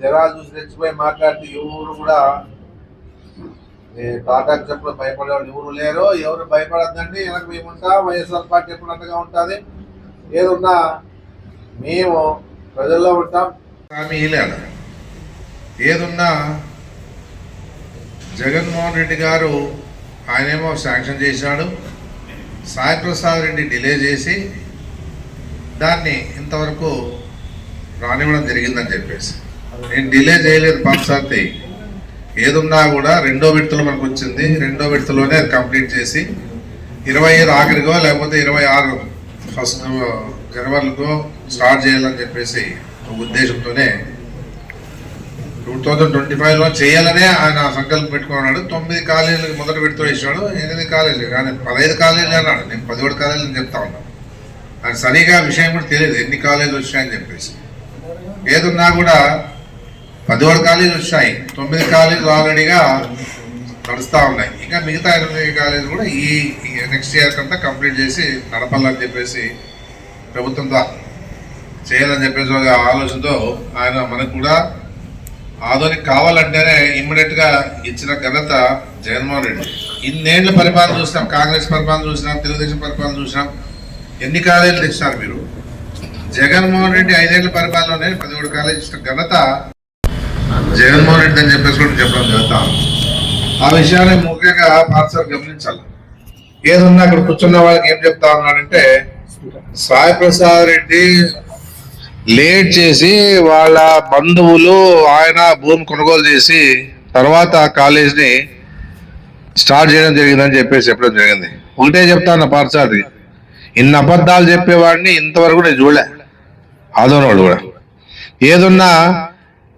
జనాలు చూసి రెచ్చిపోయి మాట్లాడితే ఎవరు కూడా ఏ టాటాకు చెప్పిన భయపడేవాళ్ళు ఎవరు లేరు. ఎవరు భయపడద్దండి వెనక మేము ఉంటా వైఎస్ఆర్ పార్టీ ఎప్పుడు అండగా ఉంటుంది? ఏదున్నా మేము ప్రజల్లో ఉంటాం. హామీ లేదు ఏదున్నా జగన్మోహన్ రెడ్డి గారు ఆయనేమో శాంక్షన్ చేశాడు సాయి ప్రసాద్ రెడ్డి డిలే చేసి దాన్ని ఇంతవరకు రానివ్వడం జరిగిందని చెప్పేసి. నేను డిలే చేయలేదు పంచాయతీ ఏదున్నా కూడా రెండో విడతలో మనకు వచ్చింది. రెండో విడతలోనే అది కంప్లీట్ చేసి ఇరవై ఐదు ఆఖరికో లేకపోతే ఇరవై ఆరు ఫస్ట్ జనవరికో స్టార్ట్ చేయాలని చెప్పేసి ఒక ఉద్దేశంతోనే టూ థౌజండ్ ట్వంటీ ఫైవ్లో చేయాలనే ఆయన సంకల్పం పెట్టుకున్నాడు. తొమ్మిది కాలేజీలకు మొదటి విడత ఇచ్చాడు ఎనిమిది కాలేజీలు. కానీ పదహైదు కాలేజీలు అన్నాడు. నేను పదిహేడు కాలేజీలు చెప్తా ఉన్నాను అది సరిగా విషయం కూడా తెలియదు ఎన్ని కాలేజీలు వచ్చాయని చెప్పేసి. ఏదున్నా కూడా పదిహేడు కాలేజీలు వచ్చాయి. తొమ్మిది కాలేజీలు ఆల్రెడీగా నడుస్తూ ఉన్నాయి. ఇంకా మిగతా ఎనిమిది కాలేజీలు కూడా ఈ నెక్స్ట్ ఇయర్ కంతా కంప్లీట్ చేసి నడపాలని చెప్పేసి ప్రభుత్వంతో చేయాలని చెప్పేసి ఒక ఆలోచనతో ఆయన మనకు కూడా ఆధునిక కావాలంటేనే ఇమ్మీడియట్గా ఇచ్చిన ఘనత జగన్మోహన్ రెడ్డి. ఇన్నేళ్ళ పరిపాలన చూసినాం కాంగ్రెస్ పరిపాలన చూసినాం తెలుగుదేశం పరిపాలన చూసినాం. ఎన్ని కాలేజీలు తెచ్చినారు మీరు? జగన్మోహన్ రెడ్డి ఐదేళ్ళ పరిపాలనలోనే పదిహేడు కాలేజీ ఇచ్చిన ఘనత జగన్మోహన్ రెడ్డి అని చెప్పేసి కూడా చెప్పడం జరుగుతాం ఆ విషయాన్ని ముఖ్యంగా పాఠశాల గమనించాలి. ఏదన్నా అక్కడ కూర్చున్న వాళ్ళకి ఏం చెప్తా ఉన్నాడంటే సాయి ప్రసాద్ రెడ్డి లేట్ చేసి వాళ్ళ బంధువులు ఆయన భూమి కొనుగోలు చేసి తర్వాత కాలేజీని స్టార్ట్ చేయడం జరిగిందని చెప్పేసి చెప్పడం జరిగింది. ఒకటే చెప్తాను పార్సాది ఇన్ని అబద్ధాలు చెప్పేవాడిని ఇంతవరకు నేను చూడలే. ఆదోనవాడు కూడా. ఏదున్నా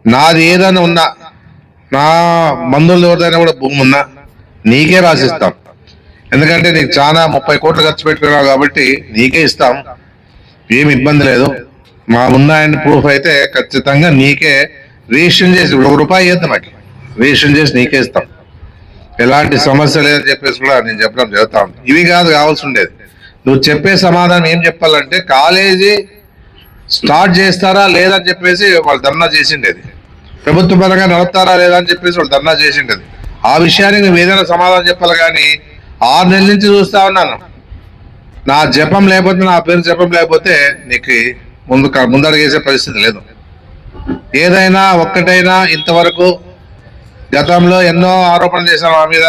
నాది ఏదైనా ఉన్నా నా మందులు ఎవరిదైనా కూడా భూమి ఉన్నా నీకే రాసిస్తాం ఎందుకంటే నీకు చాలా ముప్పై కోట్లు ఖర్చు పెట్టుకున్నావు కాబట్టి నీకే ఇస్తాం. ఏమి ఇబ్బంది లేదు. మా ఉన్నాయని ప్రూఫ్ అయితే ఖచ్చితంగా నీకే రిజిస్ట్రేషన్ చేసి ఒక రూపాయి ఇద్దాం నాకు రిజిస్ట్రేషన్ చేసి నీకే ఇస్తాం. ఎలాంటి సమస్య లేదని చెప్పేసి కూడా నేను చెప్పడం జరుగుతా ఇవి కాదు కావాల్సి ఉండేది. నువ్వు చెప్పే సమాధానం ఏం చెప్పాలంటే కాలేజీ స్టార్ట్ చేస్తారా లేదని చెప్పేసి వాళ్ళు ధర్నా చేసిండేది. ప్రభుత్వ పరంగా నడుపుతారా లేదా అని చెప్పేసి వాళ్ళు ధర్నా చేసిండదు ఆ విషయానికి నువ్వు ఏదైనా సమాధానం చెప్పాలి కానీ ఆరు నెలల నుంచి చూస్తా ఉన్నాను. నా జపం లేకపోతే నా పేరు జపం లేకపోతే నీకు ముందు ముందడుగేసే పరిస్థితి లేదు. ఏదైనా ఒక్కటైనా ఇంతవరకు గతంలో ఎన్నో ఆరోపణలు చేశాను మా మీద.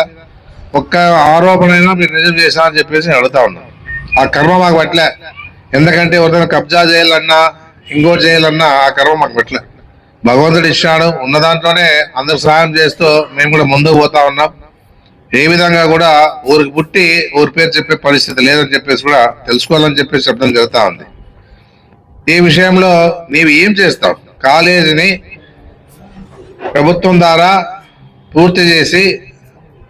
ఒక్క ఆరోపణ అయినా మీరు నిజం చేశామని చెప్పేసి నేను అడుగుతా ఉన్నాను ఆ కర్మ మాకు పట్టలే. ఎందుకంటే ఎవరిదైనా కబ్జా చేయాలన్నా ఇంకోటి చేయాలన్నా ఆ కర్మ మాకు పట్టలే. భగవంతుడు ఇచ్చినాడు. ఉన్న దాంట్లోనే అందరు సహాయం చేస్తూ మేము కూడా ముందుకు పోతా ఉన్నాం. ఏ విధంగా కూడా ఊరికి పుట్టి ఊరి పేరు చెప్పే పరిస్థితి లేదని చెప్పేసి కూడా తెలుసుకోవాలని చెప్పేసి చెప్పడం జరుగుతూ ఉంది. ఈ విషయంలో నీవు ఏం చేస్తావు? కాలేజీని ప్రభుత్వం ద్వారా పూర్తి చేసి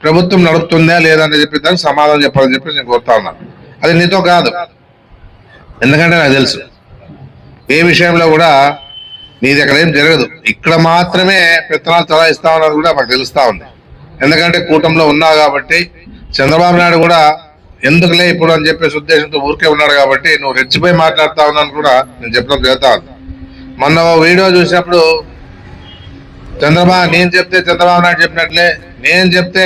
ప్రభుత్వం నడుపుతుందా లేదా అని చెప్పి దానికి సమాధానం చెప్పాలని చెప్పి నేను కోరుతా ఉన్నాను అది నీతో కాదు. ఎందుకంటే నాకు తెలుసు. ఏ విషయంలో కూడా నీది అక్కడ ఏం జరగదు. ఇక్కడ మాత్రమే పెత్తనాలు చలాయిస్తా ఉన్నది కూడా మాకు తెలుస్తా ఉంది. ఎందుకంటే కూటంలో ఉన్నావు కాబట్టి చంద్రబాబు నాయుడు కూడా ఎందుకులే ఇప్పుడు అని చెప్పేసి ఉద్దేశంతో ఊరికే ఉన్నాడు కాబట్టి నువ్వు రెచ్చిపోయి మాట్లాడుతా ఉన్నాను కూడా నేను చెప్పడం జరుగుతా ఉంది. మొన్న వీడియో చూసినప్పుడు చంద్రబాబు నేను చెప్తే చంద్రబాబు నాయుడు చెప్పినట్లే నేను చెప్తే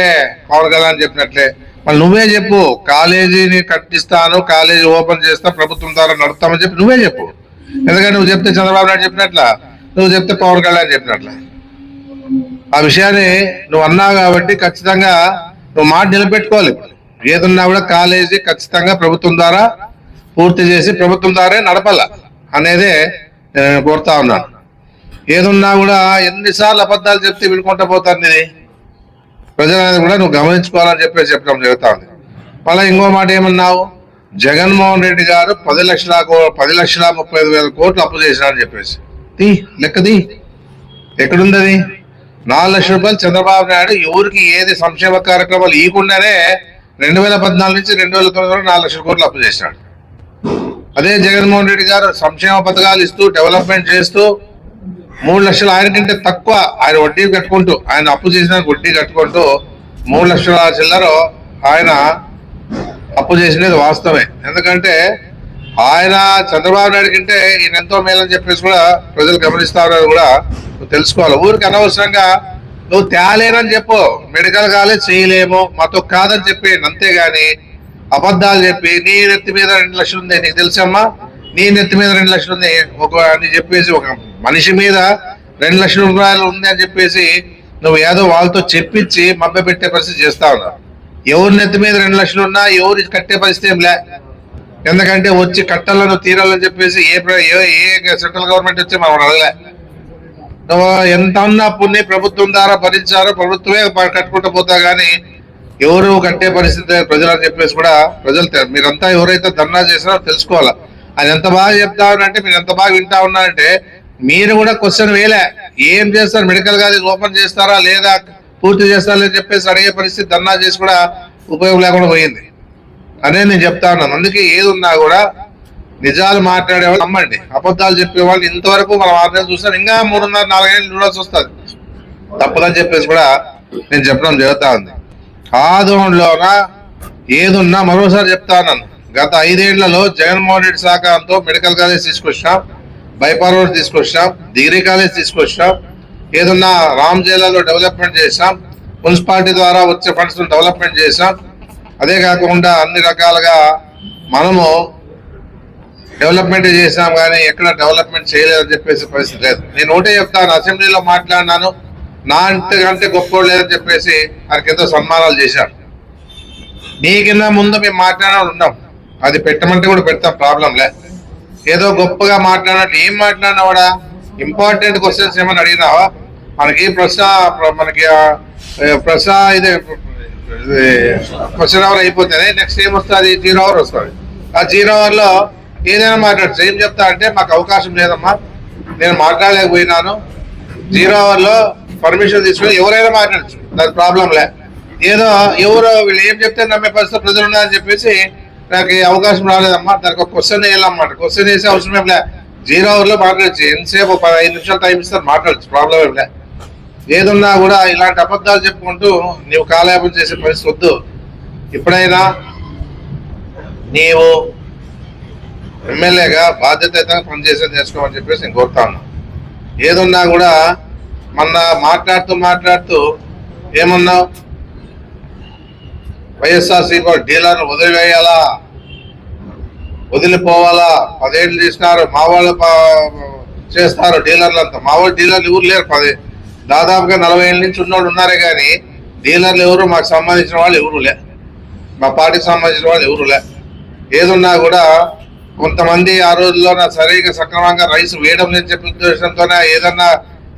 పవన్ కళ్యాణ్ చెప్పినట్లే. మళ్ళీ నువ్వే చెప్పు. కాలేజీని కట్టిస్తాను కాలేజీ ఓపెన్ చేస్తా ప్రభుత్వం ద్వారా నడుపుతామని చెప్పి నువ్వే చెప్పు. ఎందుకంటే నువ్వు చెప్తే చంద్రబాబు నాయుడు చెప్పినట్ల నువ్వు చెప్తే పవన్ కళ్యాణ్ చెప్పినట్ల. ఆ విషయాన్ని నువ్వు అన్నావు కాబట్టి ఖచ్చితంగా నువ్వు మాట నిలబెట్టుకోవాలి. ఏదన్నా ఏదున్నా కూడా కాలేజీ ఖచ్చితంగా ప్రభుత్వం ద్వారా పూర్తి చేసి ప్రభుత్వం ద్వారా నడపాల అనేదే నేను కోరుతా ఉన్నాను. ఏదున్నా కూడా ఎన్నిసార్లు అబద్ధాలు చెప్తే వినుకుంటా పోతాను ఇది ప్రజలను కూడా నువ్వు గమనించుకోవాలని చెప్పేసి చెప్పడం జరుగుతా ఉంది. మళ్ళీ ఇంకో మాట ఏమన్నావు? జగన్మోహన్ రెడ్డి గారు పది లక్షల కో- పది లక్షల ముప్పై ఐదు వేల కోట్లు అప్పు చేసినారని చెప్పేసి. తీ లెక్కది ఎక్కడుంది అది నాలుగు లక్షల రూపాయలు చంద్రబాబు నాయుడు ఎవరికి ఏది సంక్షేమ కార్యక్రమాలు ఇవ్వకుండానే రెండు వేల పద్నాలుగు నుంచి రెండు వేల తొమ్మిది వరకు నాలుగు లక్షల కోట్లు అప్పు చేసినాడు. అదే జగన్మోహన్ రెడ్డి గారు సంక్షేమ పథకాలు ఇస్తూ డెవలప్మెంట్ చేస్తూ మూడు లక్షలు ఆయన కంటే తక్కువ ఆయన వడ్డీ కట్టుకుంటూ ఆయన అప్పు చేసిన వడ్డీ కట్టుకుంటూ మూడు లక్షల చిల్లర ఆయన అప్పు చేసినది వాస్తవమే. ఎందుకంటే ఆయన చంద్రబాబు నాయుడు కంటే ఈయన ఎంతో మేలని చెప్పేసి కూడా ప్రజలు గమనిస్తారని కూడా. నువ్వు తెలుసుకోవాలి. ఊరికి అనవసరంగా నువ్వు తేలేనని చెప్పు. మెడికల్ కాలేజ్ చేయలేము. మాతో కాదని చెప్పి అంతేగాని అబద్ధాలు చెప్పి నీ నెత్తి మీద రెండు లక్షలు ఉంది నీకు తెలుసమ్మా? నీ నెత్తి మీద రెండు లక్షలు ఉంది ఒక అని చెప్పేసి ఒక మనిషి మీద రెండు లక్షల రూపాయలు ఉంది అని చెప్పేసి నువ్వు ఏదో వాళ్ళతో చెప్పించి మభ్య పెట్టే పరిస్థితి చేస్తా ఉన్నావు ఎవరి నెత్తి మీద రెండు లక్షలు ఉన్నా ఎవరు కట్టే పరిస్థితి ఏం లే. ఎందుకంటే వచ్చి కట్టాలను తీరాలని చెప్పేసి ఏ ఏ ఏ సెంట్రల్ గవర్నమెంట్ వచ్చి మనం అడగలే. ఎంత ఉన్నా పుణ్య ప్రభుత్వం ద్వారా భరించారో ప్రభుత్వమే కట్టుకుంటూ పోతా కానీ ఎవరు కట్టే పరిస్థితి ప్రజలు అని చెప్పేసి కూడా ప్రజలు మీరంతా ఎవరైతే ధర్నా చేసినారో తెలుసుకోవాలా. అది ఎంత బాగా చెప్తా ఉన్నారంటే మీరు ఎంత బాగా వింటా ఉన్నారంటే మీరు కూడా క్వశ్చన్ వేలే ఏం చేస్తారు? మెడికల్ కాలేజ్ ఓపెన్ చేస్తారా లేదా? పూర్తి చేస్తారా చెప్పేసి అడిగే పరిస్థితి ధర్నా చేసి కూడా ఉపయోగం లేకుండా పోయింది. అనే నేను చెప్తా ఉన్నాను. అందుకే ఏది ఉన్నా కూడా నిజాలు మాట్లాడేవాళ్ళు నమ్మండి. అబద్ధాలు చెప్పేవాళ్ళు ఇంతవరకు మనం ఆరు చూస్తాం ఇంకా మూడున్నర నాలుగేళ్ళు చూడాల్సి వస్తుంది. తప్పదని చెప్పేసి కూడా నేను చెప్పడం జరుగుతా ఉంది. ఆదోళనలోన ఏదున్నా మరోసారి చెప్తా ఉన్నాను. గత ఐదేళ్ళలో జగన్మోహన్ రెడ్డి సహకారంతో మెడికల్ కాలేజ్ తీసుకొచ్చాం. బైపార్ రోడ్ తీసుకొచ్చాం. డిగ్రీ కాలేజ్ తీసుకొచ్చాం. ఏదున్నా రామ్ జిల్లాలో డెవలప్మెంట్ చేసాం మున్సిపాలిటీ ద్వారా వచ్చే ఫండ్స్ డెవలప్మెంట్ చేసాం అదే కాకుండా అన్ని రకాలుగా మనము డెవలప్మెంట్ చేసాం కానీ ఎక్కడ డెవలప్మెంట్ చేయలేదని చెప్పేసి పరిస్థితి లేదు. నేను ఒకటే చెప్తాను అసెంబ్లీలో మాట్లాడినాను నా అంటే కంటే గొప్ప లేదని చెప్పేసి వారికి ఎంతో సన్మానాలు చేశారు. నీ కింద ముందు మేము మాట్లాడాలి ఉన్నాం. అది పెట్టమంటే కూడా పెడతాం ప్రాబ్లం లే. ఏదో గొప్పగా మాట్లాడినట్టు ఏం మాట్లాడినావాడా ఇంపార్టెంట్ క్వశ్చన్స్ ఏమైనా అడిగినావా? మనకి ప్రశ్న మనకి ప్రశ్న ఇదే క్వశ్చన్ అవర్ అయిపోతేనే నెక్స్ట్ ఏం వస్తుంది? జీరో అవర్ వస్తుంది. ఆ జీరో అవర్లో ఏదైనా మాట్లాడచ్చు. ఏం చెప్తా అంటే మాకు అవకాశం లేదమ్మా. నేను మాట్లాడలేకపోయినాను. జీరో అవర్లో పర్మిషన్ తీసుకుని ఎవరైనా మాట్లాడచ్చు. దాని ప్రాబ్లం లే. ఏదో ఎవరో వీళ్ళు ఏం చెప్తే నమ్మే పరిస్థితి ప్రజలు ఉన్నారని చెప్పేసి నాకు అవకాశం రాలేదమ్మా. దానికి ఒక క్వశ్చన్ వేయాలన్నమాట. క్వశ్చన్ వేసే అవసరం ఏం లే. జీరో అవర్లో మాట్లాడచ్చు. ఎంతసేపు? ఒక ఐదు నిమిషాలు టైం ఇస్తారు. మాట్లాడచ్చు. ప్రాబ్లం ఏం లే. ఏదున్నా కూడా ఇలాంటి అబద్ధాలు చెప్పుకుంటూ నీవు కాలయాపం చేసే పరిస్థితి వద్దు. ఎప్పుడైనా నీవు ఎమ్మెల్యేగా బాధ్యతగా పనిచేసే చేసుకోమని చెప్పేసి నేను కోరుతాను ఏదున్నా కూడా మొన్న మాట్లాడుతూ మాట్లాడుతూ ఏమన్నావు? వైఎస్ఆర్సీపీ డీలర్ను వదిలివేయాలా? వదిలిపోవాలా? పదేళ్ళు చేసినారు మా వాళ్ళు చేస్తారు డీలర్లు అంతా మా వాళ్ళు డీలర్లు ఎవరు లేరు పదే దాదాపుగా నలభై ఏళ్ళ నుంచి ఉన్నోళ్ళు ఉన్నారే కానీ డీలర్లు ఎవరు? మాకు సంబంధించిన వాళ్ళు ఎవరు లే. మా పార్టీకి సంబంధించిన వాళ్ళు ఎవరు లే. ఏదున్నా కూడా కొంతమంది ఆ రోజుల్లో నా సరిగా సక్రమంగా రైస్ వేయడం లేని చెప్పి ఉద్దేశంతోనే ఏదన్నా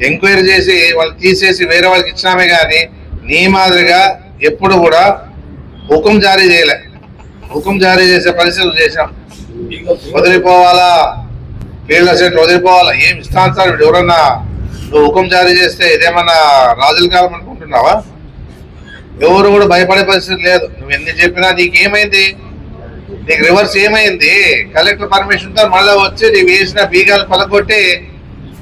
ఎంక్వైరీ చేసి వాళ్ళు తీసేసి వేరే వాళ్ళకి ఇచ్చినామే కానీ నీ మాదిరిగా ఎప్పుడు కూడా హుకుం జారీ చేయలే. హుకుం జారీ చేసే పరిస్థితులు చేశాం. వదిలిపోవాలా? ఫీల్డ్ అసెంట్ వదిలిపోవాలా? ఏం ఇస్తాను సార్ ఎవరన్నా? నువ్వు హుకుం జారీ చేస్తే ఇదేమన్నా రాజుల కాలం అనుకుంటున్నావా? ఎవరు కూడా భయపడే పరిస్థితి లేదు. నువ్వు ఎన్ని చెప్పినా నీకేమైంది? నీకు రివర్స్ ఏమైంది? కలెక్టర్ పర్మిషన్తో మళ్ళీ వచ్చి నీవు వేసిన బీగాలు పలకొట్టి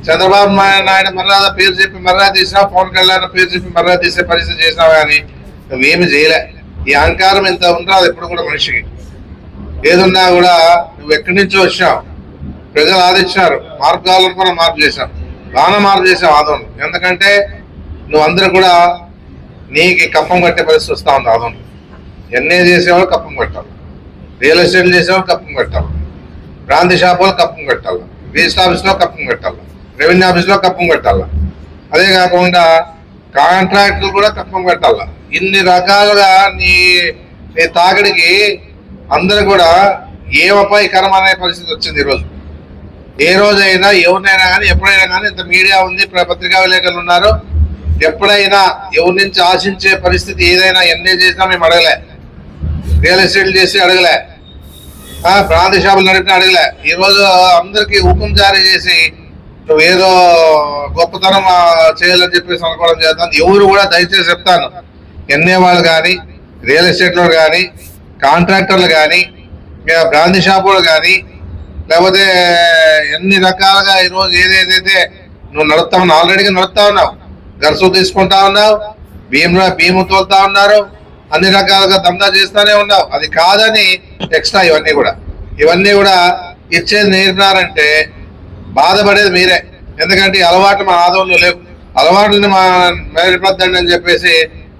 చంద్రబాబు నాయుడు మర్రా పేరు చెప్పి మర్రా తీసినా పవన్ కళ్యాణ్ పేరు చెప్పి మర్రా తీసే పరిస్థితి చేసినావు కానీ నువ్వేమి చేయలే. ఈ అహంకారం ఇంత అది ఎప్పుడు కూడా మనిషికి. ఏదున్నా కూడా నువ్వు ఎక్కడి నుంచి వచ్చావు? ప్రజలు ఆదించినారు మార్పు కావాలనుకున్న మార్పు చేశావు బాగా మార్పు చేసావు ఎందుకంటే నువ్వు అందరూ కూడా నీకు కప్పం కట్టే పరిస్థితి వస్తూ ఉంది ఆదోళన ఎన్ఏ చేసేవాళ్ళు కప్పం కట్టాలి. రియల్ ఎస్టేట్ చేసేవాళ్ళు కప్పం కట్టాలి. బ్రాంతి షాప్ వాళ్ళు కప్పం కట్టాలి. రిజిస్టర్ ఆఫీస్లో కప్పం కట్టాలి. రెవెన్యూ ఆఫీస్లో కప్పం కట్టాలి. అదే కాకుండా కాంట్రాక్టులు కూడా కప్పం కట్టాలి. ఇన్ని రకాలుగా నీ నీ తాగడికి అందరూ కూడా ఏ అపాయకరం అనే పరిస్థితి వచ్చింది ఈరోజు. ఏ రోజైనా ఎవరినైనా కానీ ఎప్పుడైనా కానీ ఇంత మీడియా ఉంది పత్రికా విలేకరులు ఉన్నారు. ఎప్పుడైనా ఎవరి నుంచి ఆశించే పరిస్థితి ఏదైనా ఎన్నే చేసినా మేము అడగలే. రియల్ ఎస్టేట్ చేసి అడగలే. ప్రాంత షాపులు నడిపిన అడగలే. ఈ రోజు హుకుం జారీ చేసి నువ్వు ఏదో గొప్పతనం చేయాలని చెప్పేసి అనుకోవడం చేస్తాను ఎవరు కూడా దయచేసి చెప్తాను. ఎన్ఏ వాళ్ళు కానీ రియల్ ఎస్టేట్లో కానీ కాంట్రాక్టర్లు కానీ బ్రాంతి షాపులు కానీ లేకపోతే ఎన్ని రకాలుగా ఈరోజు ఏదేదైతే నువ్వు నడుపుతా ఉన్నావు ఆల్రెడీగా నడుపుతా ఉన్నావు గర్సు తీసుకుంటా ఉన్నావు భీము భీము తోలుతా ఉన్నారు అన్ని రకాలుగా దందా చేస్తానే ఉన్నావు. అది కాదని ఎక్స్ట్రా ఇవన్నీ కూడా. ఇవన్నీ కూడా ఇచ్చేది నేర్పినారంటే బాధపడేది మీరే. ఎందుకంటే అలవాటు అలవాట్లు మా ఆదంలో లేవు. అలవాట్లని మా మెరుగుపద్దండి అని చెప్పేసి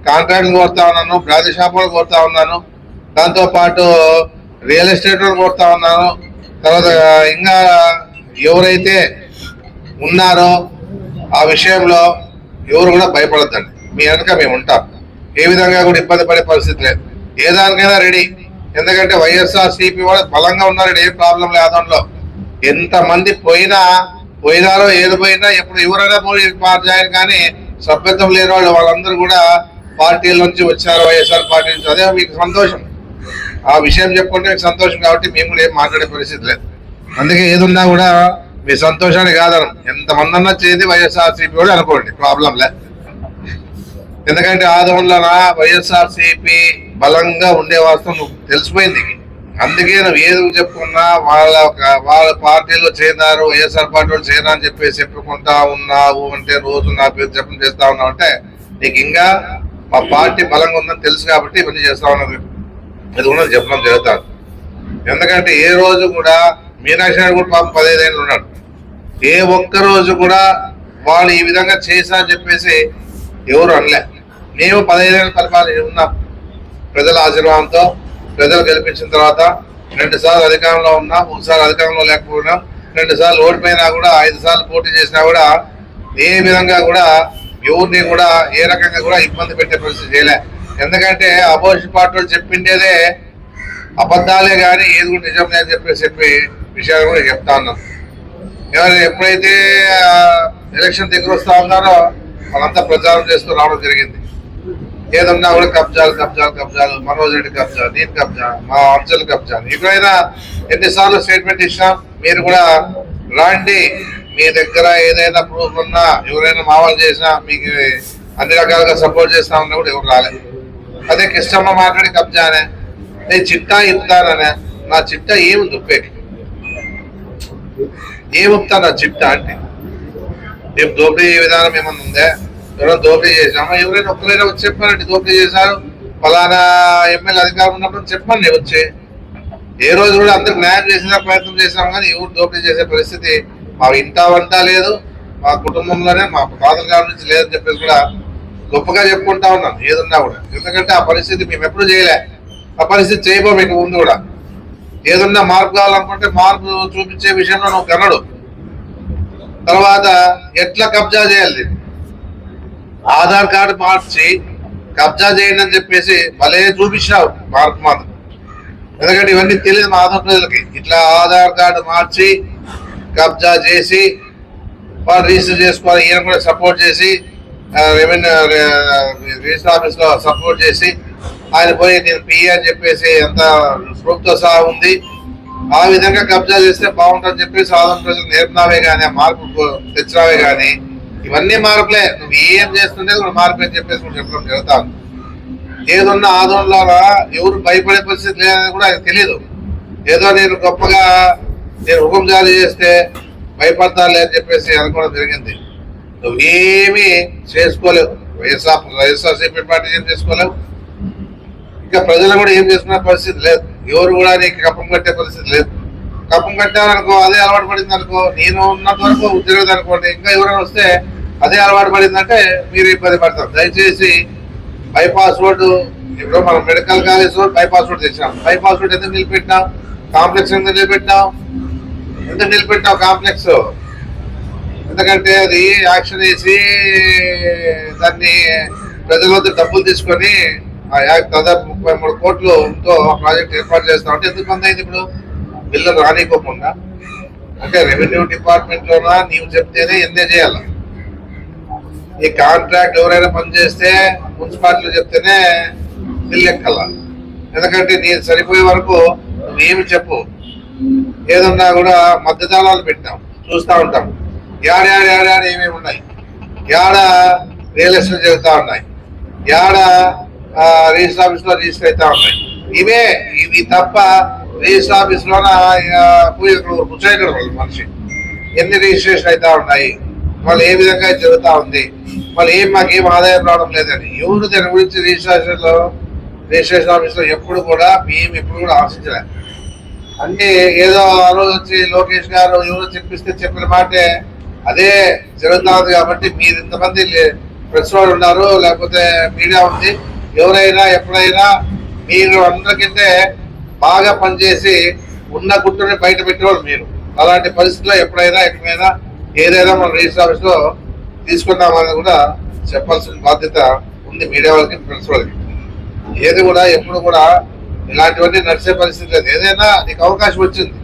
కాంట్రాక్ట్లు కోరుతా ఉన్నాను బ్రాంతి షాపులు కోరుతా ఉన్నాను దాంతోపాటు రియల్ ఎస్టేట్ కోరుతా ఉన్నాను తర్వాత ఇంకా ఎవరైతే ఉన్నారో ఆ విషయంలో ఎవరు కూడా భయపడద్దండి. మీ వెనక మేము ఉంటాం. ఏ విధంగా కూడా ఇబ్బంది పడే పరిస్థితి లేదు. ఏ దానికైనా రెడీ. ఎందుకంటే వైఎస్ఆర్ సిపి కూడా బలంగా ఉన్నారు ఏ ప్రాబ్లం లేదంలో ఎంతమంది పోయినా పోయినారో ఏది పోయినా ఎప్పుడు ఎవరైనా పోయి జాయిన్ కానీ సభ్యత్వం లేని వాళ్ళు వాళ్ళందరూ కూడా పార్టీల నుంచి వచ్చారు వైఎస్ఆర్ పార్టీ నుంచి. అదే మీకు సంతోషం. ఆ విషయం చెప్పుకుంటే మీకు సంతోషం కాబట్టి మేము కూడా ఏం మాట్లాడే పరిస్థితి లేదు. అందుకే ఏదున్నా కూడా మీ సంతోషాన్ని కాదనం. ఎంతమంది అన్నా చేది వైఎస్ఆర్ సిపి కూడా అనుకోండి ప్రాబ్లం లే. ఎందుకంటే ఆదోళన వైఎస్ఆర్ సిపి బలంగా ఉండే వాస్తవం తెలిసిపోయింది. అందుకే నువ్వు ఏది చెప్పుకున్నా వాళ్ళ ఒక- వాళ్ళ పార్టీలో చేరినారు వైఎస్ఆర్ పార్టీలో చేరా అని చెప్పేసి చెప్పుకుంటా ఉన్నావు అంటే రోజు నా పేరు చెప్పడం చేస్తా ఉన్నావు అంటే నీకు ఇంకా మా పార్టీ బలంగా ఉందని తెలుసు కాబట్టి ఇవన్నీ చేస్తా ఉన్నావు. అది కూడా చెప్పడం జరుగుతాను ఎందుకంటే ఏ రోజు కూడా మీనాక్షి నాయుడు కూడా పాపం పదహైదు ఏళ్ళు ఉన్నాడు. ఏ ఒక్క రోజు కూడా వాళ్ళు ఈ విధంగా చేశారని చెప్పేసి ఎవరు అనలే. మేము పదహైదేళ్ళ పరిపాలన ఉన్నాం. ప్రజల ఆశీర్వాదంతో ప్రజలు గెలిపించిన తర్వాత రెండు సార్లు అధికారంలో ఉన్నాం ఒకసారి అధికారంలో లేకపోయినా రెండు సార్లు ఓడిపోయినా కూడా ఐదు సార్లు పోటీ చేసినా కూడా ఏ విధంగా కూడా ఎవరిని కూడా ఏ రకంగా కూడా ఇబ్బంది పెట్టే పరిస్థితి చేయలే. ఎందుకంటే అపోజిషన్ పార్టీలు చెప్పిండేదే అబద్ధాలే కానీ ఏది కూడా నిజం లేదని చెప్పి చెప్పి విషయాలు కూడా చెప్తా ఉన్నాం. ఎవరు ఎప్పుడైతే ఎలక్షన్ దగ్గర వస్తూ ఉన్నారో వాళ్ళంతా ప్రచారం చేస్తూ రావడం జరిగింది. ఏదన్నా కూడా కబ్జాలు కబ్జాలు కబ్జాలు మనోజ్ రెడ్డి కబ్జా నేను కబ్జా మా అంచెలు కబ్జా. ఇప్పుడైనా ఎన్నిసార్లు స్టేట్మెంట్ ఇచ్చినాం మీరు కూడా రాండి మీ దగ్గర ఏదైనా ప్రూఫ్ ఉన్నా ఎవరైనా మావాళ్ళు చేసినా మీకు అన్ని రకాలుగా సపోర్ట్ చేస్తామన్నా కూడా ఎవరు రాలేదు అదే కృష్ణమ్మ మాట్లాడి కబ్జానే నేను చిట్టా ఇస్తాననే నా చిట్టా ఏమి దుప్పేకి ఏముప్తా నా చిట్టా అంటే? మేము దోపిడీ విధానం ఏమన్నా ఉందా? ఎవరైనా దోపిడీ చేసామా ఎవరైనా ఒక్కరైనా వచ్చి చెప్పారండి దోపిడీ చేశారు. ఫలానా ఎమ్మెల్యే అధికారం ఉన్నప్పుడు చెప్పండి వచ్చి. ఏ రోజు కూడా అందరికి న్యాయం చేసిన ప్రయత్నం చేసాం కానీ ఎవరు దోపిడీ చేసే పరిస్థితి మా ఇంటా వంట లేదు. మా కుటుంబంలోనే మా ఫాదర్ గారి నుంచి లేదని చెప్పేసి కూడా గొప్పగా చెప్పుకుంటా ఉన్నాను ఏదన్నా కూడా. ఎందుకంటే ఆ పరిస్థితి మేము ఎప్పుడు చేయలే. ఆ పరిస్థితి చేయబో మీకు ముందు కూడా. ఏదన్నా మార్పు కావాలనుకుంటే మార్పు చూపించే విషయంలో నువ్వు కనడు తర్వాత ఎట్లా కబ్జా చేయాలి దీన్ని? ఆధార్ కార్డు మార్చి కబ్జా చేయండి అని చెప్పేసి భలే చూపించావు మార్పు మాత్రం. ఎందుకంటే ఇవన్నీ తెలియదు మా ఆంధ్ర ప్రజలకి. ఇట్లా ఆధార్ కార్డు మార్చి కబ్జా చేసి వాళ్ళు రిజిస్టర్ చేసుకోవాలి ఈయన కూడా సపోర్ట్ చేసి రెవెన్యూ రిజిస్టర్ ఆఫీస్లో సపోర్ట్ చేసి ఆయన పోయి నేను పిఏ అని చెప్పేసి ఎంత ప్రూఫ్తో సహా ఉంది. ఆ విధంగా కబ్జా చేస్తే బాగుంటుందని చెప్పేసి ఆంధ్ర ప్రజలు నేర్పినావే కానీ ఆ మార్పు తెచ్చినావే కానీ ఇవన్నీ మార్పులే. నువ్వు ఏం చేస్తుంటే నువ్వు మార్పు అని చెప్పేసి నువ్వు చెప్పడం జరుగుతాను ఏదున్న ఏదున్నా ఎవరు భయపడే పరిస్థితి లేదని కూడా ఆయనకు తెలియదు ఏదో నేను గొప్పగా నేను హుకుం జారీ చేస్తే భయపడతా అని చెప్పేసి అనుకోవడం జరిగింది. నువ్వు ఏమీ చేసుకోలేవు. వైఎస్ఆర్ వైఎస్ఆర్సీపీ పార్టీ ఏం చేసుకోలేవు? ఇంకా ప్రజలు కూడా ఏం చేసుకున్న పరిస్థితి లేదు. ఎవరు కూడా నీకు కప్పం కట్టే పరిస్థితి లేదు. కప్పం కట్టారనుకో అదే అలవాటు పడింది అనుకో నేను ఉన్నంత వరకు ఉద్యోగం అనుకోండి. ఇంకా ఎవరైనా వస్తే అదే అలవాటు పడిందంటే మీరు ఇబ్బంది పడతారు. దయచేసి బైపాస్ రోడ్డు ఇప్పుడు మనం medical college road bypass road తెచ్చినాం. బైపాస్ రోడ్ ఎందుకు నిలబెట్టినాం? కాంప్లెక్స్ ఎందుకు నిలబెట్టినాం? ఎందుకు నిలబెట్టినాం కాంప్లెక్స్? ఎందుకంటే అది యాక్షన్ వేసి దాన్ని ప్రజల వద్ద డబ్బులు తీసుకొని ఆ యాక్ట్ దాదాపు ముప్పై మూడు కోట్లతో ఆ ప్రాజెక్ట్ ఏర్పాటు చేస్తా ఉంటే ఎందుకు బంద్ అయింది ఇప్పుడు? బిల్లు రానికోకుండా అంటే రెవెన్యూ డిపార్ట్మెంట్ లోనా నీవు చెప్తేనే ఎందే చేయాలి. ఈ కాంట్రాక్ట్ ఎవరైనా పని చేస్తే మున్సిపాలిటీలో చెప్తేనే బిల్లు ఎక్కల. ఎందుకంటే నేను సరిపోయే వరకు నువ్వేమి చెప్పు. ఏదన్నా కూడా మద్దతాళాలు పెట్టాం చూస్తా ఉంటాం. ఏడ యాడ యాడ ఏమేమి ఉన్నాయి? యాడ రియల్ ఎస్టేట్ జరుగుతూ ఉన్నాయి. యాడ రిజిస్టర్ ఆఫీస్లో రిజిస్టర్ అవుతా ఉన్నాయి. ఇవే ఇవి తప్ప రిజిస్టర్ ఆఫీస్ లోన ఆ, పోయి వాళ్ళు మనిషి. ఎన్ని రిజిస్ట్రేషన్ అవుతా ఉన్నాయి? వాళ్ళు ఏ విధంగా జరుగుతూ ఉంది? వాళ్ళు ఏం మాకు ఏం ఆదాయం రావడం లేదని. ఎవరు దాని గురించి రిజిస్ట్రేషన్లో రిజిస్ట్రేషన్ ఆఫీస్లో ఎప్పుడు కూడా మేము ఎప్పుడు కూడా ఆశించలే అన్నీ ఏదో ఆ రోజు వచ్చి లోకేష్ గారు ఎవరు చెప్పిస్తే చెప్పిన మాటే అదే జరుగుతుంది కాబట్టి మీరు ఇంతమంది ప్రెస్ వాళ్ళు ఉన్నారు లేకపోతే మీడియా ఉంది. ఎవరైనా ఎప్పుడైనా మీరు అందరికంటే బాగా పనిచేసి ఉన్న గుట్టుని బయట పెట్టేవాళ్ళు మీరు. అలాంటి పరిస్థితుల్లో ఎప్పుడైనా ఎక్కడైనా ఏదైనా మనం రిజిస్టర్ ఆఫీస్లో తీసుకున్నామని కూడా చెప్పాల్సిన బాధ్యత ఉంది మీడియా వాళ్ళకి ప్రెస్ వాళ్ళకి. ఏది కూడా ఎప్పుడు కూడా ఇలాంటివన్నీ నడిచే పరిస్థితి లేదు. ఏదైనా నీకు అవకాశం వచ్చింది.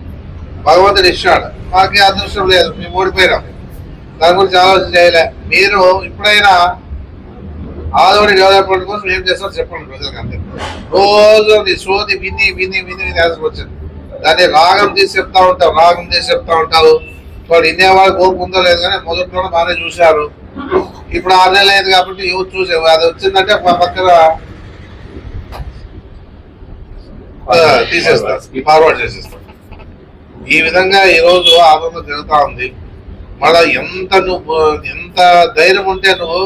భగవంతుడు ఇచ్చాడు. మాకే అదృష్టం లేదు. మేము ఓడిపోయినాం. దాని గురించి ఆలోచన చేయలే. మీరు ఇప్పుడైనా ఆదోని డెవలప్మెంట్ కోసం ఏం చేస్తారో చెప్పండి ప్రజలకు అంతే రోజు నీ సోది విని విని విని విని వచ్చింది. దాన్ని రాగం తీసి చెప్తా ఉంటావు రాగం తీసి చెప్తా ఉంటారు. వాడు వినేవాళ్ళు కోరుకుందో లేదు కానీ మొదట్లో బాగానే చూశారు. ఇప్పుడు ఆరు నెలలు అయింది కాబట్టి యూత్ చూసే అది వచ్చిందంటే పక్కన ఆ, తీసేస్తారు ఫార్వర్డ్ చేసేస్తారు ఈ విధంగా ఈ రోజు ఆందోళన జరుగుతా ఉంది. మళ్ళా ఎంత నువ్వు ఎంత ధైర్యం ఉంటే నువ్వు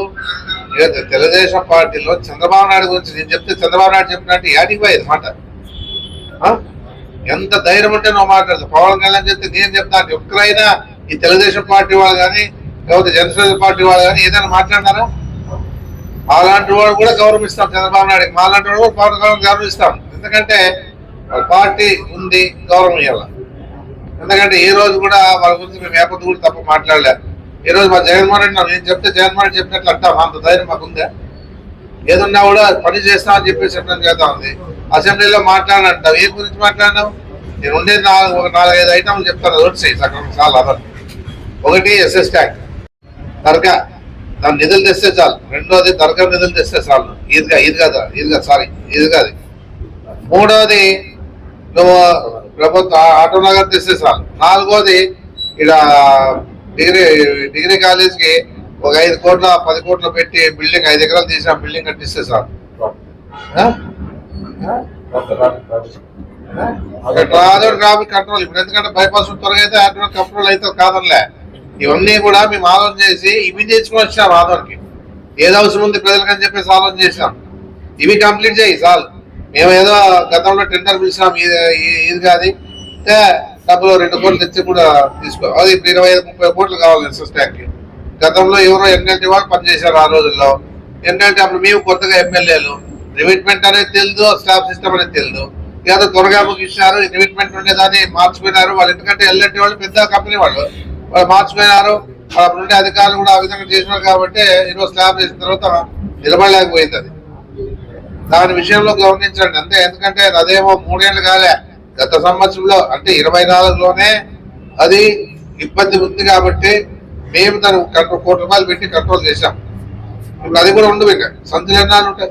ఏదో తెలుగుదేశం పార్టీలో చంద్రబాబు నాయుడు గురించి నేను చెప్తే చంద్రబాబు నాయుడు చెప్పినట్టు యాడికి పోయేది మాట. ఆ? ఎంత ధైర్యం ఉంటే నువ్వు మాట్లాడదు పవన్ కళ్యాణ్ చెప్తే నేను చెప్తాను అంటే ఒక్కరైనా ఈ తెలుగుదేశం పార్టీ వాళ్ళు కానీ లేకపోతే జనసేన పార్టీ వాళ్ళు కానీ ఏదైనా మాట్లాడినారా? అలాంటి వాడు కూడా గౌరవిస్తాం చంద్రబాబు నాయుడు మాలాంటి వాడు కూడా పవన్ కళ్యాణ్ గౌరవిస్తాం ఎందుకంటే పార్టీ ఉంది గౌరవం ఇవ్వాలి ఎందుకంటే ఈ రోజు కూడా వాళ్ళ గురించి మేము ఏపటి కూడా తప్ప మాట్లాడలేదు ఈ రోజు మా జగన్మోహన్ రెడ్డి నేను చెప్తే జగన్మోహన్ రెడ్డి చెప్పినట్లు అంటాం అంత ధైర్యం మాకు ఉందా? ఏదన్నా కూడా పని చేస్తామని అని చెప్పడం చేద్దాం ఉంది. అసెంబ్లీలో మాట్లాడంటావు ఏ గురించి మాట్లాడినావు? నేను ఉండేది నాలుగు ఒక నాలుగైదు ఐటమ్లు చెప్తాను. రోడ్స్ వచ్చాయి సగం చాలా అదర్. ఒకటి ఎస్ఎస్ ట్యాక్. దర్గా. దాని నిధులు తెస్తే చాలు. రెండోది దర్గా నిధులు తెస్తే చాలు. ఈద్గా ఈద్గా ఈద్గా సారీ ఈద్గాది మూడోది నువ్వు ప్రభుత్వ ఆటో నగర్ తెస్తే చాలు నాలుగోది ఇక్కడ డిగ్రీ డిగ్రీ కాలేజ్కి ఒక ఐదు కోట్ల పది కోట్లు పెట్టి బిల్డింగ్ ఐదు ఎకరాలు తీసిన బిల్డింగ్ కట్టిస్తే చాలు ఆ? ఆ? రాదోడు ట్రాఫిక్ కంట్రోల్. ఇప్పుడు ఎందుకంటే బైపాస్ త్వరగా అయితే ఆటోమేటిక్ కంట్రోల్ అయితే కాదనిలే. ఇవన్నీ కూడా మేము ఆలోచన చేసి ఇవి తెచ్చుకొని వచ్చాం ఆదోనికి ఏదో అవసరం ఉంది ప్రజలకని చెప్పేసి ఆలోచన చేసాం ఇవి కంప్లీట్ చేయి చాలు. మేము ఏదో గతంలో టెండర్ పిలిచినాం ఇది ఇది- కాదు. డబ్బులు రెండు కోట్లు తెచ్చి కూడా తీసుకో అది ఇప్పుడు ఇరవై ఐదు ముప్పై కోట్లు కావాలి ఎస్ఎస్ ట్యాంక్కి. గతంలో ఎవరో ఎన్ఎల్టీ వాళ్ళు పనిచేశారు ఆ రోజుల్లో. ఎన్ఎల్టీ అప్పుడు మేము కొత్తగా ఎమ్మెల్యేలు. రిమిట్మెంట్ అనేది తెలియదు స్టాఫ్ సిస్టమ్ అనేది తెలియదు ఏదో త్వరగా ముగిస్తారు రిమిట్మెంట్ ఉండేదాన్ని మార్చిపోయినారు. వాళ్ళు ఎందుకంటే ఎల్ఎన్టీ వాళ్ళు పెద్ద కంపెనీ వాళ్ళు. వాళ్ళు మార్చిపోయినారు. అప్పుడు ఉండే అధికారులు కూడా ఆ విధంగా చేసినారు కాబట్టి ఈరోజు స్లాబ్ చేసిన తర్వాత నిలబడలేకపోయింది అది. దాని విషయంలో గమనించండి. అంతే ఎందుకంటే అదేమో మూడేళ్ళు కాలే. గత సంవత్సరంలో అంటే ఇరవై నాలుగులోనే అది ఇబ్బంది ఉంది కాబట్టి మేము దాని కంట్రోల్ కోటి రూపాయలు పెట్టి కంట్రోల్ చేశాం. ఇప్పుడు అది కూడా ఉండవు ఇక సంచులు ఉంటాయి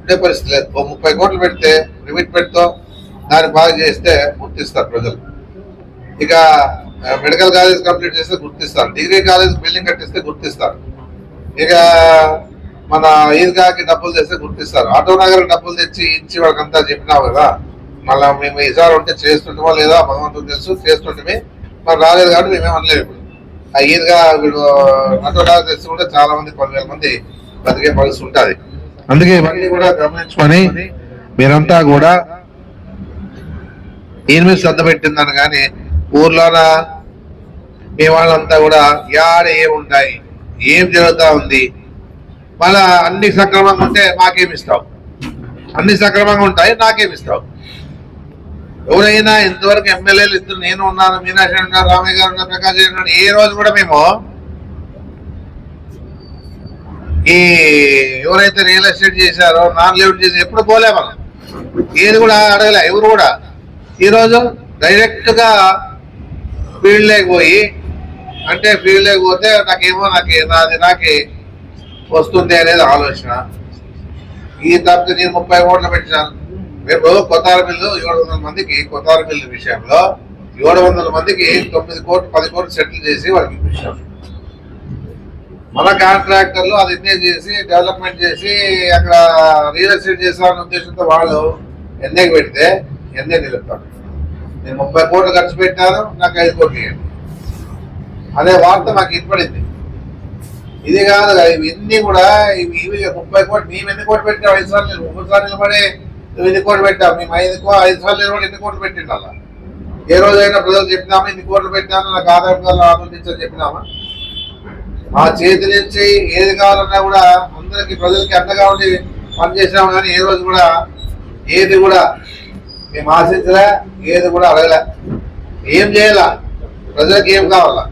ఉండే పరిస్థితి లేదు. ఓ ముప్పై కోట్లు పెడితే లిమిట్ పెడితో దాన్ని బాగా చేస్తే గుర్తిస్తారు ప్రజలు. ఇక మెడికల్ కాలేజ్ కంప్లీట్ చేస్తే గుర్తిస్తారు. డిగ్రీ కాలేజ్ బిల్డింగ్ కట్టిస్తే గుర్తిస్తారు. ఇక మన ఈద్గాకి డబ్బులు తెస్తే గుర్తిస్తారు. ఆటో నగర్ డబ్బులు తెచ్చి ఇచ్చి వాళ్ళకంతా చెప్పినావు కదా? మళ్ళా మేము ఈసారి ఉంటే చేస్తుంటామో లేదా భగవంతుడు తెలుసు చేస్తుంటే మరి రాలేదు కాబట్టి మేమేం అనలేదు ఇప్పుడు. ఆ ఈద్గా వీడు ఆటో నగర్ తెచ్చి కూడా చాలా మంది పదివేల మంది బతికే పరిస్థితి ఉంటుంది. అందుకే ఇవన్నీ కూడా గమనించుకొని మీరంతా కూడా దీని మీద శ్రద్ధ పెట్టిందని కానీ ఊర్లోన? మీ వాళ్ళంతా కూడా యాడ ఏముంటాయి? ఏం జరుగుతూ ఉంది? మళ్ళా అన్ని సక్రమంగా ఉంటే మాకేమిస్తావు అన్ని సక్రమంగా ఉంటాయి నాకేమిస్తావు ఎవరైనా ఇంతవరకు ఎమ్మెల్యేలు ఇద్దరు నేను ఉన్నాను మీనాక్షి గారు రామయ్య గారు ఉన్నారు ప్రకాష్ గారు ఉన్నారు. ఏ రోజు కూడా మేము ఈ ఎవరైతే రియల్ ఎస్టేట్ చేశారో నాన్ లివిడ్ చేసి ఎప్పుడు పోలే మనం. ఏది కూడా అడగలే ఎవరు కూడా. ఈరోజు డైరెక్ట్గా ఫీల్డ్లోకి ఫీల్డ్ అంటే ఫీల్డ్ లేకపోతే నాకేమో నాకు నాది నాకే వస్తుంది అనేది ఆలోచన. ఈ తప్పితే నేను ముప్పై కోట్లు పెట్టినాను. రేపు కొత్తార బిల్లు ఏడు వందల మందికి కొత్తార బిల్లు విషయంలో ఏడు వందల మందికి తొమ్మిది కోట్లు పది కోట్లు సెటిల్ చేసి వాళ్ళకి ఇప్పించాం మన కాంట్రాక్టర్లు అది ఇన్నే చేసి డెవలప్మెంట్ చేసి అక్కడ రియల్ ఎస్టేట్ చేసామనే ఉద్దేశంతో వాళ్ళు ఎన్ఏకి పెడితే ఎన్ఏ నిలుపుతారు. నేను ముప్పై కోట్లు ఖర్చు పెట్టాను నాకు ఐదు కోట్లు ఇవ్వండి. అనే వార్త మాకు ఇప్పడింది ఇది కాదు ఇవన్నీ ఇవి ఎన్ని కూడా ఇవి ఇవి ముప్పై కోట్లు మేము ఎన్ని కోట్లు పెట్టాం ఐదు సార్లు నిలబడి, ముప్పై సార్లు నిలబడే నువ్వు ఎన్ని కోట్లు పెట్టావు? మేము ఐదు ఐదు సార్లు నిలబడి ఎన్ని కోట్లు పెట్టిండు అలా ఏ రోజైనా ప్రజలు చెప్పినామా ఇన్ని కోట్లు పెట్టినామో నాకు ఆదాయం ఆలోచించని చెప్పినామా? మా చేతి నుంచి ఏది కావాలన్నా కూడా అందరికి ప్రజలకి అండగా ఉండి పనిచేసినాము కానీ ఏ రోజు కూడా ఏది కూడా మేము ఆశించలే ఏది కూడా అడగలే. ఏం చేయాలా? ప్రజలకు ఏం కావాలా?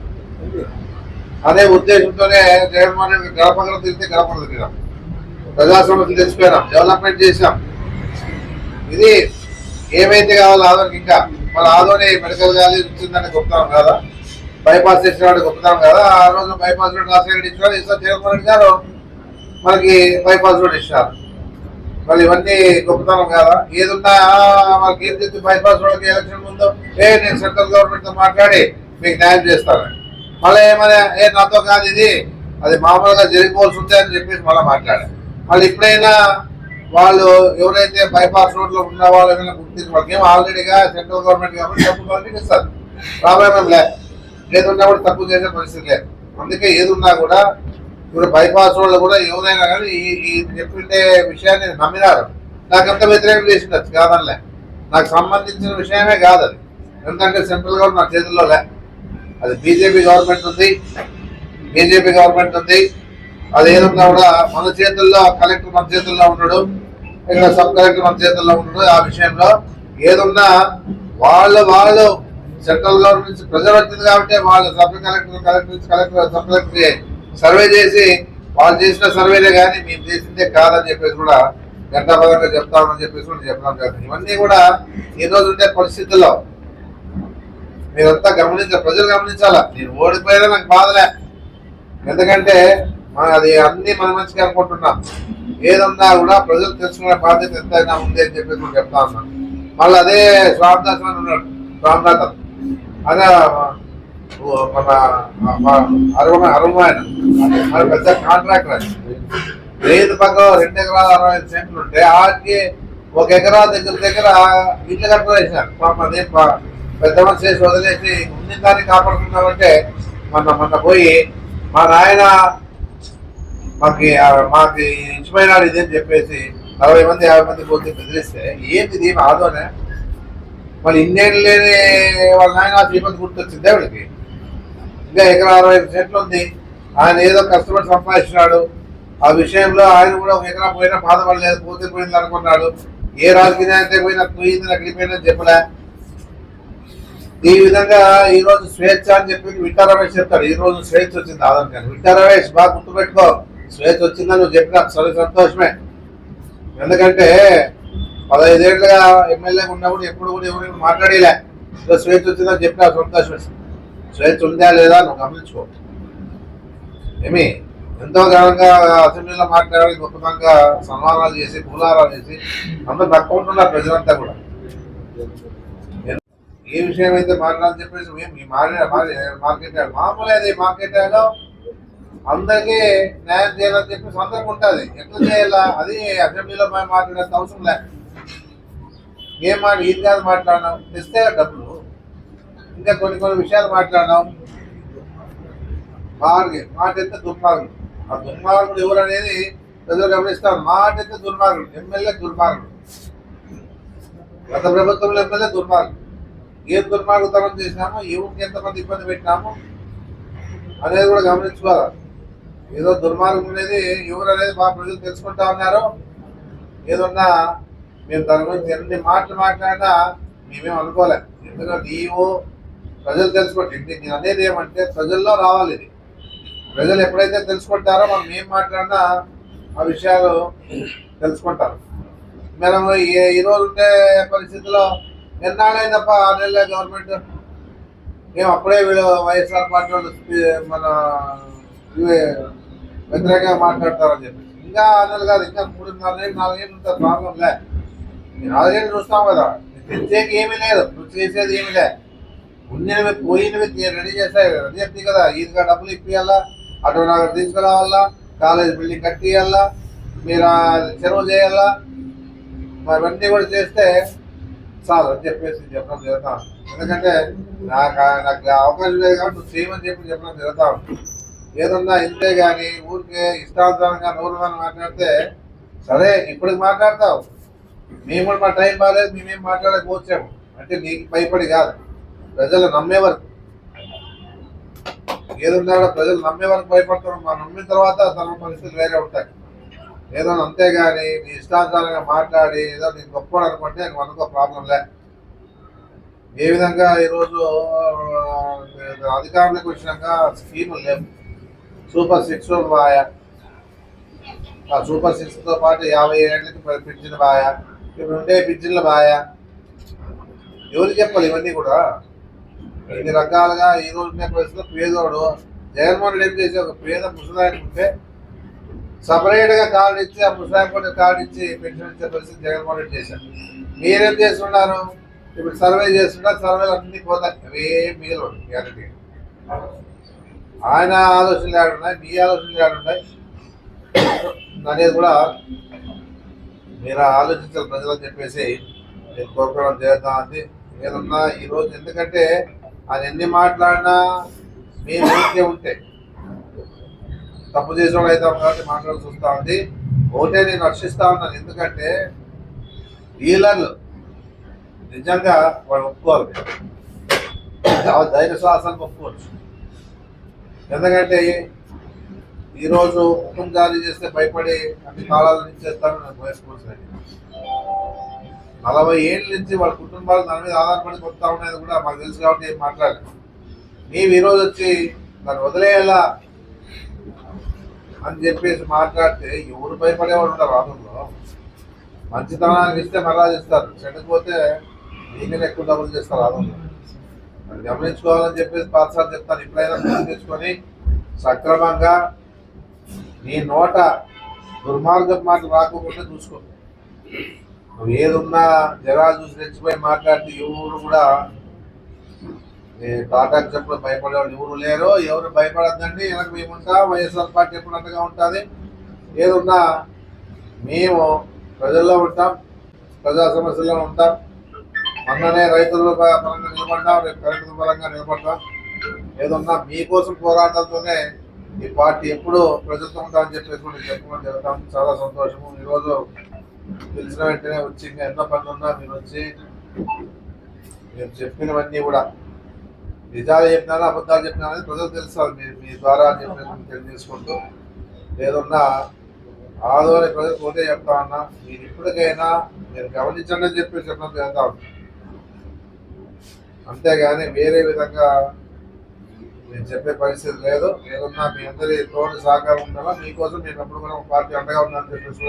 అదే ఉద్దేశంతోనే జగన్మోహన్ రెడ్డి గడపగల తిరిగితే గడప తిరిగాం ప్రజా సమస్యలు తెచ్చిపోయినాం డెవలప్మెంట్ చేసాం ఇది ఏమైతే కావాలో ఆదోనికి ఇంకా మన ఆదోని మెడికల్ కాలేజ్ ఇచ్చిందని గొప్పతనం కదా. బైపాస్ చేసినాడు గొప్పతనం కదా. ఆ రోజు బైపాస్ రోడ్ రాజశేఖర రెడ్డి ఇచ్చినాడు ఈసారి జగన్మోహన్ రెడ్డి గారు మనకి బైపాస్ రోడ్ ఇచ్చినారు మళ్ళీ ఇవన్నీ గొప్పతనం కదా. ఏదున్నా మనకి ఏం చెప్తే బైపాస్ రోడ్కి ఎలక్షన్ ముందు ఏ నేను సెంట్రల్ గవర్నమెంట్తో మాట్లాడి మీకు న్యాయం చేస్తానండి మళ్ళీ ఏమైనా ఏ నాతో కాదు ఇది. అది మామూలుగా జరిగిపోవాల్సి ఉంది అని చెప్పేసి మళ్ళీ మాట్లాడారు. మళ్ళీ ఇప్పుడైనా వాళ్ళు ఎవరైతే బైపాస్ రోడ్లో ఉన్న వాళ్ళు ఏమైనా గుర్తించి వాళ్ళకి ఏమో ఆల్రెడీగా సెంట్రల్ గవర్నమెంట్ కాబట్టి డబ్బు గవర్నమెంట్ ఇస్తారు ప్రాబ్లం లేదు. ఏదున్నా కూడా తప్పు చేసే పరిస్థితి లేదు. అందుకే ఏదున్నా కూడా ఇప్పుడు బైపాస్ రోడ్లు కూడా ఎవరైనా కానీ ఈ ఈ చెప్పిండే విషయాన్ని నమ్మినారు. నాకంత వ్యతిరేకం చేసిండొచ్చు కాదనిలే. నాకు సంబంధించిన విషయమే కాదు అది. ఎందుకంటే సెంట్రల్ గవర్నమెంట్ నా చేతుల్లో లే అది బీజేపీ గవర్నమెంట్ ఉంది. బీజేపీ గవర్నమెంట్ ఉంది. అది ఏదన్నా కూడా మన చేతుల్లో కలెక్టర్ మన చేతుల్లో ఉండడు. ఇక్కడ సబ్ కలెక్టర్ మన చేతుల్లో ఉండడు. ఆ విషయంలో ఏదున్నా వాళ్ళు వాళ్ళు సెంట్రల్ గవర్నమెంట్ నుంచి ప్రజలు వచ్చింది కాబట్టి వాళ్ళు సబ్ కలెక్టర్ కలెక్టర్ నుంచి కలెక్టర్ సబ్ కలెక్టర్ సర్వే చేసి వాళ్ళు చేసిన సర్వేలే కానీ మేము చేసిందే కాదని చెప్పేసి కూడా గంటాపదంగా చెప్తామని చెప్పేసి కూడా చెప్పడం జరుగుతుంది ఇవన్నీ కూడా ఈ రోజు ఉండే పరిస్థితుల్లో మీరంతా గమనించాలి ప్రజలు గమనించాలా? నేను ఓడిపోయినా? నాకు బాధలే. ఎందుకంటే మన అది అన్ని మన మంచిగా అనుకుంటున్నాం. ఏదన్నా కూడా ప్రజలు తెలుసుకునే బాధ్యత ఎంతైనా ఉంది అని చెప్పేసి మనం చెప్తా ఉన్నాం. మళ్ళీ అదే స్వామిదాస్ అని ఉన్నాడు స్వామినాథన్. అదే మన అరవై అరవై ఆయన మరి పెద్ద కాంట్రాక్టర్ అది. రైతు పక్క రెండు ఎకరాల అరవై ఐదు సెంట్లు ఉంటే ఆడికి ఒక ఎకరా దగ్గర దగ్గర ఇల్లు కట్టలేసారు పాప అదే పెద్ద మనిషి చేసి వదిలేసి ముందు దాన్ని కాపాడుకున్నామంటే మొన్న మొన్న పోయి మా నాయన మాకి మాకు మాకి ఇచ్చిపోయినాడు ఇది అని చెప్పేసి నలభై మంది యాభై మంది పోతే బెదిరిస్తే ఏంటి ఇది ఆదోనే? మళ్ళీ ఇన్నేళ్ళు లేని వాళ్ళ నాయన శ్రీపతి గుర్తొచ్చింది ఆవిడకి ఇంకా ఎకరా అరవై ఐదు సెంట్లు ఉంది. ఆయన ఏదో కష్టపడి సంపాదించినాడు. ఆ విషయంలో ఆయన కూడా ఒక ఎకరా పోయినా బాధపడలేదు పోతే పోయింది అనుకున్నాడు. ఏ రాజకీయ నాయకుడే పోయినా పోయింది నాకు వెళ్ళిపోయిందని చెప్పలే. ఈ విధంగా ఈ రోజు స్వేచ్ఛ అని చెప్పి విట్టా రమేష్ చెప్తాడు ఈ రోజు స్వేచ్ఛ వచ్చింది ఆదరణ కానీ విట్టా రమేష్ బాగా గుర్తుపెట్టుకో. స్వేచ్ఛ వచ్చిందని నువ్వు చెప్పినా సరే సంతోషమే. ఎందుకంటే పదహైదేళ్ళుగా ఎమ్మెల్యే ఉన్నప్పుడు ఎప్పుడు కూడా ఎవరు మాట్లాడేలే. ఇలా స్వేచ్ఛ వచ్చిందని చెప్పిన సంతోషమే. స్వేచ్ఛ ఉందా లేదా నువ్వు గమనించుకో. ఏమి? ఎంతో ఘనంగా అసెంబ్లీలో మాట్లాడి గొప్పతంగా సన్మానాలు చేసి పూలారాలు చేసి అందరూ తక్కువ ఉంటున్నారు ప్రజలంతా కూడా. ఏ విషయం అయితే మాట్లాడాలని చెప్పేసి మేము మాట్లాడే మార్కెట్ మామూలు అది మార్కెట్ అందరికీ న్యాయం చేయాలని చెప్పేసి అందరికి ఉంటుంది. ఎట్లా చేయాలా? అది అసెంబ్లీలో మేము మాట్లాడేంత అవసరం లే. ఏం మాట ఇది కాదు మాట్లాడినాం తెస్తే డబ్బులు. ఇంకా కొన్ని కొన్ని విషయాలు మాట్లాడినాం మార్గం మాట అయితే ఆ దుర్మార్గుడు ఎవరు అనేది ప్రజలు గమనిస్తారు. మాట అయితే దుర్మార్గుడు ఎమ్మెల్యే దుర్మార్గుడు. గత ప్రభుత్వంలో ఎమ్మెల్యే దుర్మార్గుడు. ఏ దుర్మార్గతనం చేసినాము ఎవరికి ఎంతమంది ఇబ్బంది పెట్టినాము అనేది కూడా గమనించుకోవాలి. ఏదో దుర్మార్గం అనేది ఎవరు అనేది మా ప్రజలు తెలుసుకుంటా ఉన్నారు ఏదన్నా మేము దాని గురించి ఎన్ని మాటలు మాట్లాడినా మేమేం అనుకోలేం. ఎందుకంటే నీవు ప్రజలు తెలుసుకోండి. నేను అనేది ఏమంటే ప్రజల్లో రావాలి ఇది. ప్రజలు ఎప్పుడైతే తెలుసుకుంటారో మనం ఏం మాట్లాడినా ఆ విషయాలు తెలుసుకుంటారు. మనం ఏ ఈ రోజు ఉండే పరిస్థితిలో ఎన్నాళ్ళైందప్ప ఆరు నెలల గవర్నమెంట్ మేము అప్పుడే వీళ్ళు వైఎస్ఆర్ పార్టీ వాళ్ళు మన ఇవే వ్యతిరేకంగా మాట్లాడతారని చెప్పి. ఇంకా ఆరు నెలలు కాదు ఇంకా మూడున్నర నెలలు నాలుగేళ్ళు ఉంటుంది ప్రాబ్లం లే. నాలుగేళ్ళు చూస్తాం కదా. తెచ్చేకి ఏమీ లేదు నువ్వు చేసేది ఏమీ లే. ఉన్నవి పోయినవి రెడీ చేస్తాయి రెడీ చెప్తాయి కదా ఈదిగా డబ్బులు ఇప్పియాలా అటు నాకు తీసుకురావాలా కాలేజ్ బిల్డింగ్ కట్టియాలా మీరు చెరువు చేయాలా మరి ఇవన్నీ కూడా చేస్తే చాలు అని చెప్పేసి చెప్పడం జరుగుతాం ఎందుకంటే నాకు నాకు అవకాశం లేదు కాబట్టి నువ్వు చేయమని చెప్పి చెప్పడం జరుగుతా ఏదన్నా ఇంతే కానీ ఊరికే ఇష్టానుసారంగా నూరు మంది మాట్లాడితే సరే ఇప్పటికి మాట్లాడతావు. మేము కూడా మా టైం బాగాలేదు మేమేం మాట్లాడకపోవచ్చాము. అంటే నీకు భయపడి కాదు. ప్రజలు నమ్మే వరకు. ఏదున్నా కూడా ప్రజలు నమ్మే వరకు భయపడతారు. మా నమ్మిన తర్వాత తన పరిస్థితులు వేరే ఉంటాయి. ఏదో అంతేగాని నీ ఇష్టానుసారంగా మాట్లాడి ఏదో నేను గొప్ప అనుకుంటే నాకు అనుకో ప్రాబ్లం లే. ఏ విధంగా ఈరోజు అధికారులకు అధికారంలోకి వచ్చినాక స్కీములు లేవు. సూపర్ సిక్స్ బాయ. ఆ సూపర్ సిక్స్తో పాటు యాభై ఏళ్ళకి పింఛన్ బాయ. ఇప్పుడు ఉండే పింఛన్ల బాయ. ఎవరికి చెప్పాలి ఇవన్నీ కూడా? ఇన్ని రకాలుగా ఈ రోజు ఉన్న పరిస్థితిలో పేదోడు. జగన్మోహన్ రెడ్డి ఏం చేసి ఒక పేద ముసలాయన ఉంటే సపరేట్గా కార్డు ఇచ్చి ఆ ముసలాయన కార్డు ఇచ్చి పెన్షన్ ఇచ్చే పరిస్థితి జగన్మోహన్ రెడ్డి చేశారు మీరేం చేస్తున్నారు? ఇప్పుడు సర్వే చేస్తున్నారు సర్వేలు అన్ని పోతాయి. అవేం మిగిలి గ్యారంటీ ఆయన ఆలోచనలు ఏడున్నాయి మీ ఆలోచనలు ఏడున్నాయి అనేది కూడా మీరు ఆలోచించాలి ప్రజలని చెప్పేసి నేను కోరుకోవడం చేద్దాం అంది ఏదన్నా ఈరోజు ఎందుకంటే ఆయన ఎన్ని మాట్లాడినా మీ ఊరికే ఉంటే తప్పు చేసిన వాళ్ళు అవుతాం కాబట్టి మాట్లాడాల్సి వస్తూ ఉంది. ఒకటే నేను రక్షిస్తా ఉన్నాను. ఎందుకంటే డీలర్లు నిజంగా వాళ్ళు ఒప్పుకోవాలి. ధైర్య శ్వాసానికి ఒప్పుకోవచ్చు. ఎందుకంటే ఈరోజు హుకుం జారీ చేస్తే భయపడి అన్ని కాలాల నుంచి చేస్తాను నాకు నలభై ఏళ్ళ నుంచి వాళ్ళ కుటుంబాలు దాని మీద ఆధారపడి కొత్తా ఉండేది కూడా మాకు తెలుసు కాబట్టి ఏం మాట్లాడలేదు. నీవు ఈరోజు వచ్చి దాన్ని వదిలేయాలా? అని చెప్పేసి మాట్లాడితే ఎవరు భయపడేవాడు ఉండరు రాష్ట్రంలో మంచితనానికి ఇస్తే మరలా చేస్తారు. చెడకపోతే నీకనే ఎక్కువ డబ్బులు చేస్తారు రాష్ట్రంలో అది గమనించుకోవాలని చెప్పేసి పాఠశాల చెప్తాను ఇప్పుడైనా తెచ్చుకొని సక్రమంగా నీ నోట దుర్మార్గం మాటలు రాకుండా చూసుకో. నువ్వు ఏదున్నా జరా చూసి రెచ్చిపోయి మాట్లాడితే ఎవరు కూడా ఈ చెప్పులు చెప్పడం భయపడేవాళ్ళు ఎవరు లేరు ఎవరు భయపడద్దండి వెనక మేముంటా వైఎస్ఆర్ పార్టీ ఎప్పుడు అండగా ఉంటుంది. ఏదున్నా మేము ప్రజల్లో ఉంటాం ప్రజా సమస్యల్లో ఉంటాం. మొన్ననే రైతుల పరంగా నిలబడ్డాం రేపు కరెంటు పరంగా నిలబడ్డాం. ఏదన్నా మీకోసం పోరాటాలతోనే ఈ పార్టీ ఎప్పుడు ప్రజలతో ఉంటామని చెప్పేసి కూడా చెప్పడం జరుగుతాం. చాలా సంతోషము. ఈరోజు తెలిసిన వెంటనే వచ్చి ఇంకా ఎన్నో పనులు ఉన్నా మీరు వచ్చి మీరు చెప్పినవన్నీ కూడా నిజాలు చెప్పినారా అబద్ధాలు చెప్పినా అనేది ప్రజలు తెలుస్తారు. మీరు మీ ద్వారా చెప్పేసి తెలియజేసుకుంటూ ఏదన్నా ఆదోని ప్రజలకు ఒకటే చెప్తా ఉన్నా మీరు ఇప్పటికైనా మీరు గమనించండి అని చెప్పి చెప్పడం చేద్దాం అంతేగాని వేరే విధంగా నేను చెప్పే పరిస్థితి లేదు. ఏదన్నా మీ అందరి తోటి సహకారం ఉండాలా? మీకోసం నేను ఎప్పుడు కూడా పార్టీ అండగా ఉన్నానని చెప్పేసి